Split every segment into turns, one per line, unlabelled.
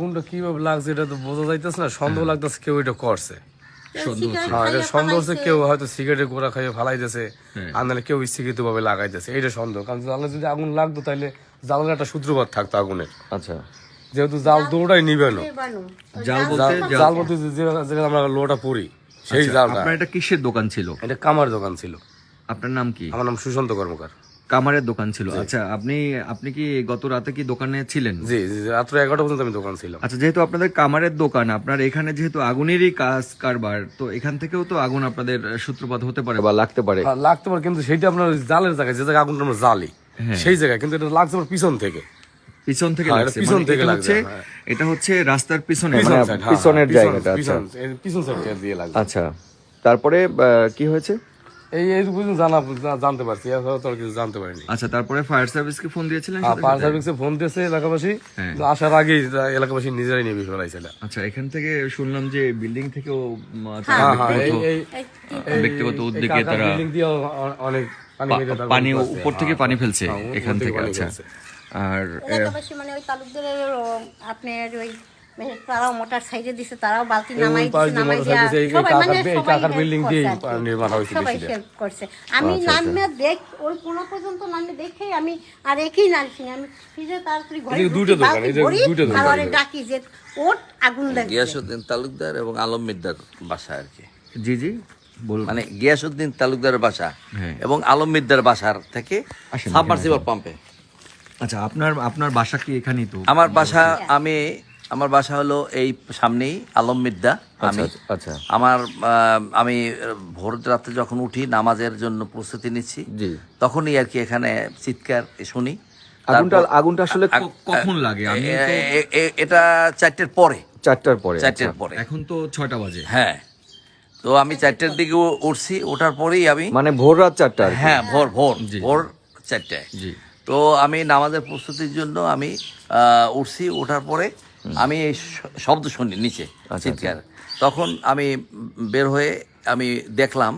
আগুনটা কীভাবে লাগছে এটা তো বোঝা যাইতেছে না। সন্দেহ লাগতেছে কেউ এটা করছে। হ্যাঁ এটা
খাইয়া
সন্দেহ হচ্ছে কেউ হয়তো সিগারেটের গোড়া খাইয়ে ফালাইতেছে আর নাহলে কেউ ইচ্ছাকৃত ভাবে লাগাইতেছে। এইটা সন্দেহ। কারণ জানলে যদি আগুন লাগতো তাহলে জানলে একটা সূত্রপাত থাকতো আগুনের।
আচ্ছা।
যেহেতু জাল দৌড়াই।
জাল বলতে
জাল যেখানে আমরা লোটা পড়ি সেই জালটা।
আপনার এটা কিসের দোকান ছিল?
এটা কামার দোকান ছিল।
আপনার নাম কি?
আমার নাম সুশান্ত কর্মকার।
কামারের দোকান ছিল। আচ্ছা আপনি আপনি কি গত রাতে কি দোকানে ছিলেন?
জি জি রাত্র এগারোটা পর্যন্ত আমি দোকান ছিলাম।
আচ্ছা যেহেতু আপনাদের কামারের দোকান আপনার এখানে যেহেতু আগুনেরই কাজ কারবার তো এখান থেকেও তো আগুন আপনাদের সূত্রপাত হতে পারে। বা লাগতে পারে।
লাগতে পারে কিন্তু সেইটা আপনার জালের জায়গায় যে জায়গায় আগুনটা আমরা জ্বালি সেই জায়গায় কিন্তু এটা লাগছে আমার পিছন থেকে।
পিছন থেকে
হ্যাঁ,
লাগছে
পিছন
মানে
থেকে লাগছে, হ্যাঁ।
এটা হচ্ছে রাস্তার পিছনে।
পিছন
মানে
হ্যাঁ,
পিছনের
হ্যাঁ,
জায়গাটা আচ্ছা।
পিছন পিছন সাইড দিয়ে লাগছে।
আচ্ছা তারপরে আহ, কি হয়েছে?
এই এইটুকু জানা জানতে পারছি। এছাড়া তো আর কিছু জানতে পারিনি।
আচ্ছা তারপরে ফায়ার সার্ভিসকে ফোন দিয়েছিলেন
ফায়ার সার্ভিসে ফোন দিয়েছে এলাকাবাসী।
হ্যাঁ।
আসার আগেই তা- এলাকাবাসী নিজেরাই নিয়ে বিষয় ফেলাইছিল
আচ্ছা এখান থেকে শুনলাম যে বিল্ডিং থেকেও
হ্যাঁ হ্যাঁ এই
ব্যক্তিগত- উদ্যোগে তারা
বিল্ডিং দিয়েও অ- অনেক পানি।
উপর থেকে পানি ফেলছে এখান
থেকে
আচ্ছা। আর
এলাকাবাসী মানে ওই তালুকদারের আপনার ওই তারাও মোটর সাইডে দিছে তারাও বালতি নামাই দিছে নামাই দিয়া।
সাইড দিছে, এই
সবাই মানে সবাই।
নির্মাণ হয়েছে
সবাই। করছে। আমি
আচ্ছা,
নামে দেখ ওই কোনা পর্যন্ত নামে দেখে আমি আর একই নামছি আমি ফিরে তাড়াতাড়ি ঘরে
দুটো দোকান, এই যে দুটো দোকান।
আর ডাকি যে ওট আগুন
তালুকদার এবং আলম মির্দার বাসা আর কি।
জি জি
মানে গিয়াসুদ্দিন তালুকদারের বাসা
হ্যাঁ।
এবং আলম মির্দার বাসার থেকে সাবমার্সিবল পাম্পে।
আচ্ছা আপনার আপনার বাসা কি এখানেই তো?
আমার বাসা আমি আমার বাসা হলো এই সামনেই আলম মির্দা আমি।
আচ্ছা, আচ্ছা
আমার আমি ভোর রাতে যখন উঠি নামাজের জন্য প্রস্তুতি নিচ্ছি তখনই আর কি এখানে চিৎকার শুনি।
আগুনটা আগুনটা আসলে কখন লাগে?
এটা চারটের পরে।
চারটার পরে
চারটের
আচ্ছা।
পরে।
এখন তো ছয়টা বাজে।
হ্যাঁ। তো আমি চারটের দিকে উঠছি ওঠার পরেই আমি
মানে ভোর রাত চারটা
হ্যাঁ ভোর ভোর ভোর চারটায়। তো আমি নামাজের প্রস্তুতির জন্য আমি উঠছি ওঠার পরে আমি এই শব্দ শুনি নিচে
আচ্ছা,
চিৎকার। তখন আমি বের হয়ে আমি দেখলাম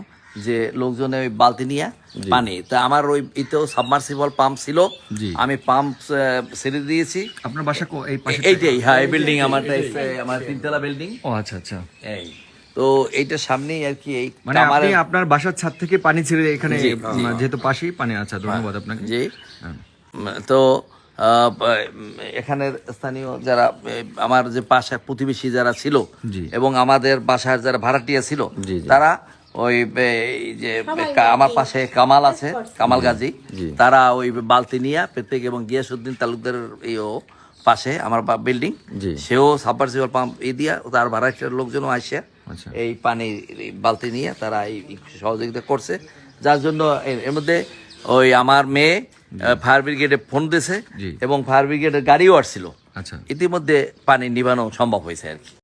যে লোকজনে ওই বালতি নিয়ে পানি। তা আমার ওই ইতেও সাবমার্সিবল পাম্প ছিল। আমি পাম্প ছেড়ে দিয়েছি।
আপনার বাসা এই পাশে
এইটাই হ্যাঁ এই বিল্ডিং আমার আমার তিনতলা বিল্ডিং
ও আচ্ছা আচ্ছা।
এই তো এইটার সামনেই আর কি এই
মানে আপনি আপনার বাসার ছাদ থেকে পানি ছেড়ে এখানে যেহেতু পাশেই পানি আচ্ছা ধন্যবাদ আপনাকে।
জি।
হ্যাঁ।
তো এখানের স্থানীয় যারা আমার যে পাশার প্রতিবেশী যারা ছিল এবং আমাদের বাসার যারা ভাড়াটিয়া ছিল। তারা ওই এই যে আমার পাশে কামাল আছে কামাল গাজী। তারা ওই বালতি নিয়ে প্রত্যেক এবং গিয়াসুদ্দিন তালুকদারের এই ও পাশে আমার বিল্ডিং। সেও সাবমার্সিবল পাম্প এ দিয়া তার ভাড়াটিয়ার লোকজনও আসে
আচ্ছা।
এই পানি এই বালতি নিয়ে তারা এই এই সহযোগিতা করছে। যার জন্য এর এর মধ্যে ওই আমার মেয়ে ফায়ার ব্রিগেডে ফোন দিয়েছে এবং ফায়ার ব্রিগেডের গাড়িও আসছিল।
আচ্ছা।
ইতিমধ্যে পানি নিবানো সম্ভব হয়েছে আর কি।